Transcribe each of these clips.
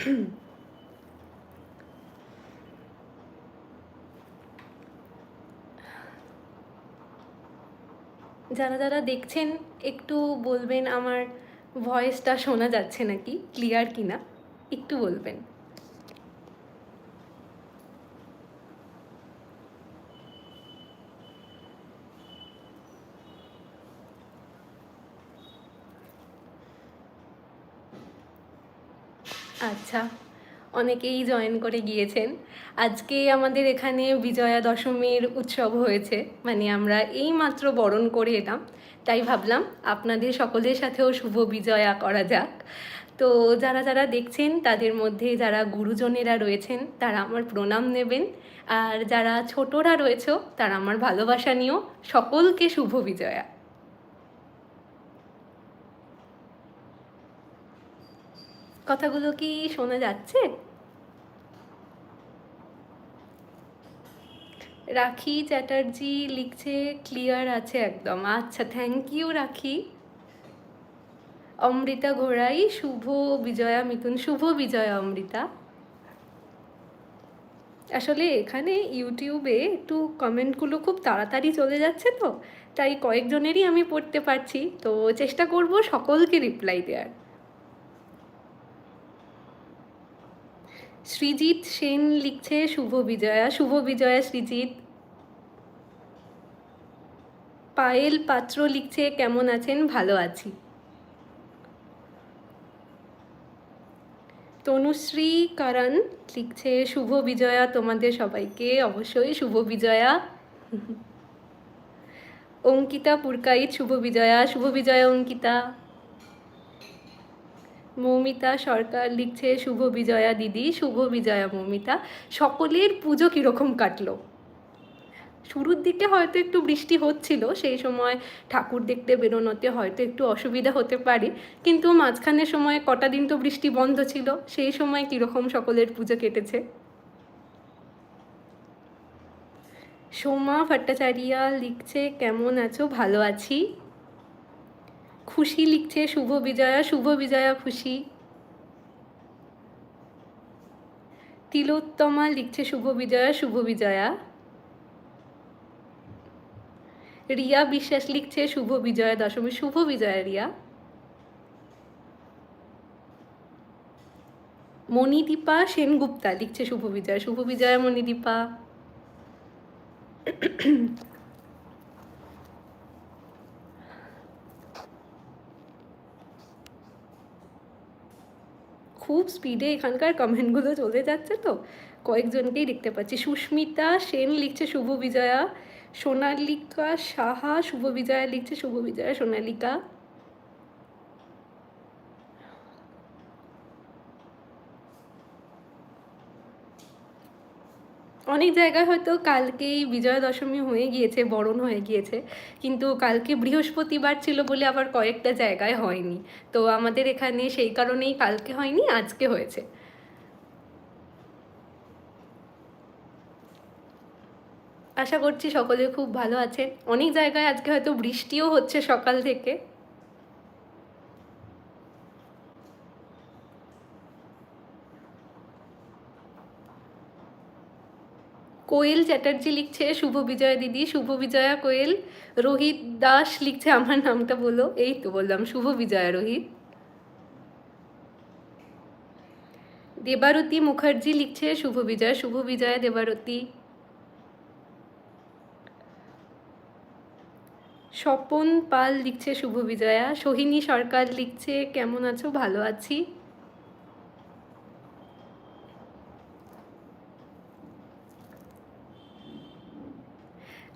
যারা যারা দেখছেন একটু বলবেন আমার ভয়েসটা শোনা যাচ্ছে নাকি? ক্লিয়ার কিনা? একটু বলবেন। আচ্ছা অনেকেই জয়েন করে গিয়েছেন। আজকে আমাদের এখানে বিজয়া দশমীর উৎসব হয়েছে মানে আমরা এই মাত্র বরণ করে এলাম। তাই ভাবলাম আপনাদের সকলের সাথেও শুভ বিজয়া করা যাক। তো যারা যারা দেখছেন, তাদের মধ্যে যারা গুরুজনেরা রয়েছেন, তারা আমার প্রণাম নেবেন। আর যারা ছোটরা রয়েছে, তারা আমার ভালোবাসা নিয়েও সকলকে শুভ বিজয়া। কথাগুলো কি শোনা যাচ্ছে? রাখি চ্যাটার্জি লিখছে ক্লিয়ার আছে একদম। আচ্ছা থ্যাংক ইউ রাখি। অমৃতা ঘোড়াই, শুভ বিজয়া মিথুন। শুভ বিজয়া, অমৃতা। আসলে এখানে ইউটিউবে একটু কমেন্টগুলো খুব তাড়াতাড়ি চলে যাচ্ছে তো, তাই কয়েকজনেরই আমি পড়তে পারছি। তো চেষ্টা করব সকলকে রিপ্লাই দেওয়ার। সৃজিত সেন লিখছে শুভ বিজয়া শুভ বিজয়া সৃজিত পায়েল পাত্র লিখছে, কেমন আছেন? ভালো আছি। তনুশ্রী কারণ লিখছে, শুভ বিজয়া তোমাদের সবাইকে, অবশ্যই শুভ বিজয়া। অঙ্কিতা পুরকাইত, শুভ বিজয়া শুভ বিজয়া অঙ্কিতা। মৌমিতা সরকার লিখছে, শুভ বিজয়া দিদি, শুভ বিজয়া মৌমিতা। সকলের পুজো কীরকম কাটলো? শুরুর দিকে হয়তো একটু বৃষ্টি হচ্ছিল, সেই সময় ঠাকুর দেখতে বেরোনোতে হয়তো একটু অসুবিধা হতে পারে, কিন্তু মাঝখানের সময় কটা দিন তো বৃষ্টি বন্ধ ছিল, সেই সময় কীরকম সকলের পুজো কেটেছে? সোমা ভট্টাচারিয়া লিখছে, কেমন আছো? ভালো আছি। খুশি লিখছে, শুভ বিজয়া শুভ বিজয়া খুশি। তিলোত্তমা লিখছে, শুভ বিজয়া শুভ বিজয়া। রিয়া বিশ্বাস লিখছে, শুভ বিজয়া দশমী, শুভ বিজয়া রিয়া। মণিদীপা সেনগুপ্তা লিখছে, শুভ বিজয়া শুভ বিজয়া মণিদীপা। খুব স্পিডে এখানকার কমেন্টগুলো চলে যাচ্ছে তো। কয়েকজনকেই দেখতে পাচ্ছি। সুস্মিতা সেন লিখছে শুভ বিজয়া, সোনালিকা সাহা শুভ বিজয়া লিখছে শুভ বিজয়া, সোনালিকা। অনেক জায়গায় হয়তো কালকেই বিজয়া দশমী হয়ে গিয়েছে, বরণ হয়ে গিয়েছে, কিন্তু কালকে বৃহস্পতিবার ছিল বলে আবার কয়েকটা জায়গায় হয়নি। তো আমাদের এখানে সেই কারণেই কালকে হয়নি, আজকে হয়েছে। আশা করছি সকলে খুব ভালো আছেন। অনেক জায়গায় আজকে হয়তো বৃষ্টিও হচ্ছে সকাল থেকে। কোয়েল চ্যাটার্জি লিখছে, শুভ বিজয়া দিদি, শুভ বিজয়া কোয়েল। রোহিত দাস লিখছে, আমার নামটা বলো। এই তো বললাম, শুভ বিজয়া রোহিত। দেবারতী মুখার্জি লিখছে, শুভ বিজয়া শুভ বিজয়া দেবারতী। স্বপন পাল লিখছে, শুভ বিজয়া। সোহিনী সরকার লিখছে, কেমন আছো? ভালো আছি।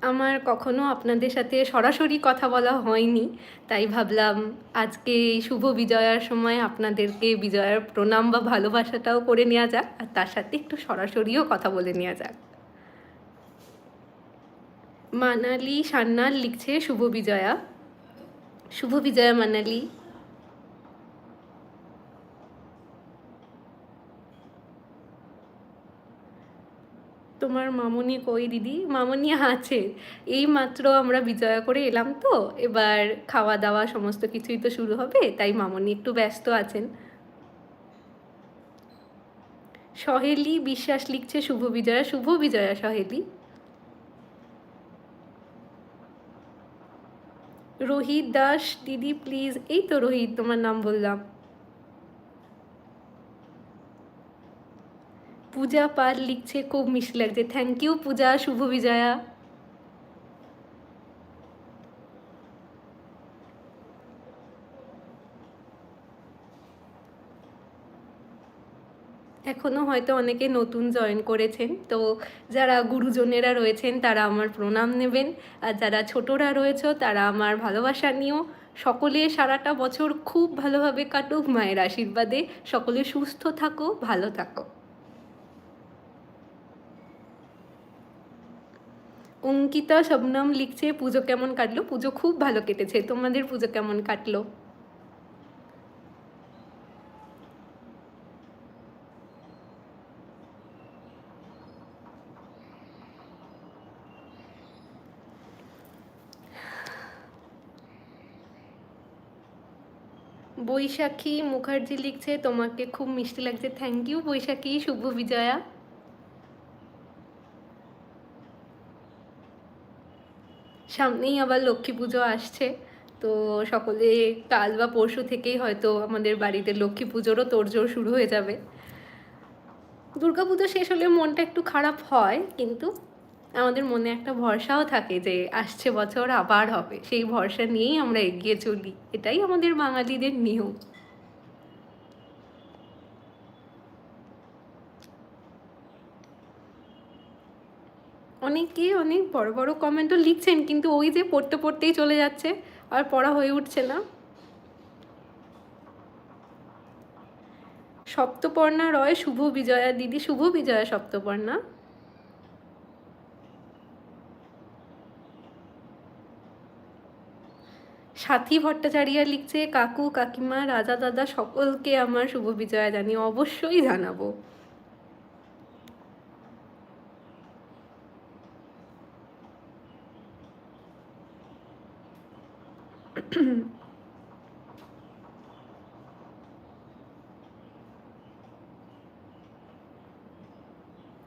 আমার কখনো আপনাদের সাথে সরাসরি কথা বলা হয়নি, তাই ভাবলাম আজকে এই শুভ বিজয়ার সময় আপনাদেরকে বিজয়ার প্রণাম বা ভালোবাসাটাও করে নেওয়া যাক, আর তার সাথে একটু সরাসরিও কথা বলে নেওয়া যাক। মানালি সান্নাল লিখছে শুভ বিজয়া। শুভ বিজয়া মানালি। তোমার মামনি কই দিদি? মামনি আছে। এই মাত্র আমরা বিজয়া করে এলাম তো। এবার খাওয়া দাওয়া সমস্ত কিছুই তো শুরু হবে, তাই মামনি একটু ব্যস্ত আছেন। সহেলি বিশ্বাস লিখছে শুভ বিজয়া শুভ বিজয়া সহেলি। রোহিত দাস, দিদি প্লিজ এই তো রোহিত, তোমার নাম বললাম। পূজা পাল লিখছে খুব মিষ্টি লাগছে থ্যাংক ইউ পূজা শুভ বিজয়া এখনও হয়তো অনেকে নতুন জয়েন করেছেন, তো যারা গুরুজনেরা রয়েছেন, তারা আমার প্রণাম নেবেন। আর যারা ছোটরা রয়েছে, তারা আমার ভালোবাসা নিয়েও সকলে সারাটা বছর খুব ভালোভাবে কাটুক মায়ের আশীর্বাদে। সকলে সুস্থ থাকো, ভালো থাকো। অঙ্কিতা শবনম লিখছে, পুজো কেমন কাটলো? পুজো খুব ভালো কেটেছে। তোমাদের পুজো কেমন কাটলো? বৈশাখী মুখার্জি লিখছে, তোমাকে খুব মিষ্টি লাগছে। Thank you Baishakhi. শুভ বিজয়া। সামনেই আবার লক্ষ্মী পুজো আসছে। তো সকলে কাল বা পরশু থেকেই হয়তো আমাদের বাড়িতে লক্ষ্মী পুজোরও তোড়জোড় শুরু হয়ে যাবে। দুর্গাপুজো শেষ হলে মনটা একটু খারাপ হয়, কিন্তু আমাদের মনে একটা ভরসাও থাকে যে আসছে বছর আবার হবে। সেই ভরসা নিয়েই আমরা এগিয়ে চলি। এটাই আমাদের বাঙালিদের নিয়ম। অনেকে অনেক বড় বড় কমেন্টও লিখছেন, কিন্তু ওই যে পড়তে পড়তেই চলে যাচ্ছে, আর পড়া হয়ে উঠছে না। সপ্তপর্ণা রয়, শুভ বিজয়া দিদি, শুভ বিজয়া সপ্তপর্ণা। সাথী ভট্টাচার্য লিখছে, কাকু, কাকিমা, রাজা, দাদা, সকলকে আমার শুভ বিজয়া জানি অবশ্যই জানাব।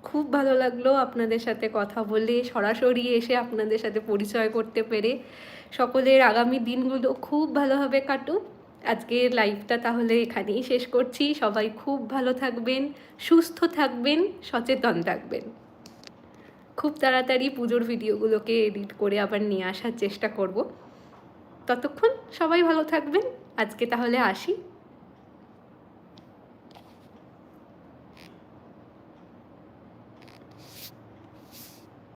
খুব ভালো লাগল আপনাদের সাথে কথা বলে, সরাসরি এসে আপনাদের সাথে পরিচয় করতে পেরে। সকলের আগামী দিনগুলো খুব ভালোভাবে কাটুক। আজকের লাইভটা তাহলে এখানেই শেষ করছি। সবাই খুব ভালো থাকবেন, সুস্থ থাকবেন, সচেতন থাকবেন। খুব তাড়াতাড়ি পুজোর ভিডিওগুলোকে এডিট করে আবার নিয়ে আসার চেষ্টা করব। ততক্ষণ সবাই ভালো থাকবেন। আজকে তাহলে আসি।